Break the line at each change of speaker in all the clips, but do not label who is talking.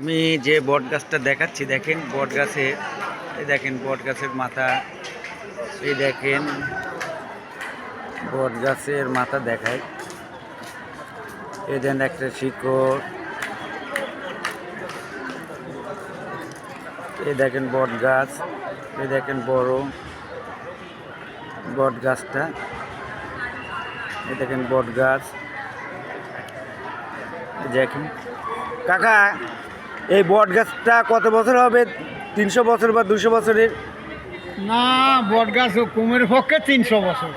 আমি যে বট গাছটা দেখাচ্ছি, দেখেন বট গাছের এই দেখেন বট গাছের মাথা, এই দেখেন বট গাছের মাথা দেখায়। এই দেন একটা শিকড়, এই দেখেন বট গাছ, এই দেখেন বড় বট গাছটা, এই দেখেন বট গাছ দেখেন। কাকা! এই বট গাছটা কত বছর হবে? তিনশো বছর বা দুশো বছরের?
না বট গাছ কুমের পক্ষে তিনশো বছর।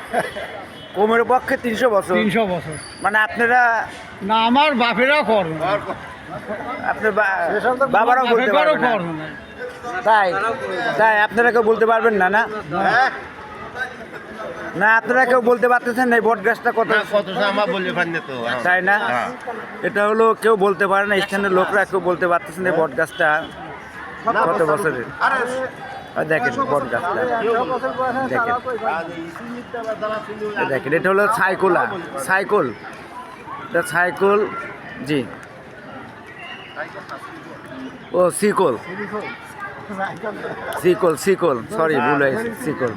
কোমের পক্ষে তিনশো বছর।
তিনশো বছর।
মানে আপনারা
না আমার বাপেরাও।
আপনার বাবারাও বলতে পারবেন না। তাই তাই আপনারা কেউ বলতে পারবেন না না? না আপনারা কেউ বলতে পারতেছেন না বট গাছটা কত?
আমার তো
তাই না?
হ্যাঁ।
এটা হলো কেউ বলতে পারে না স্থানীয় লোকরা কেউ বলতে পারতেছেন এই বট গাছটা কত বছরের? দেখেন বট গাছটা। দেখেন। দেখেন এটা হলো সাইকোলা সাইকল এটা সাইকল জি। ও সিকল সিকল সিকল সরি ভুল হয়েছে সিকল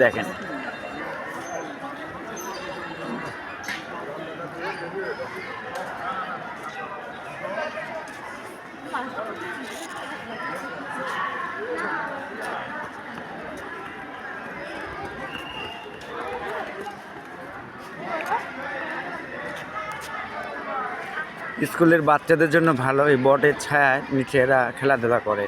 দেখেন। স্কুলের বাচ্চাদের জন্য ভালো এই বটের ছায়ায় নিচে এরা খেলাধুলা করে।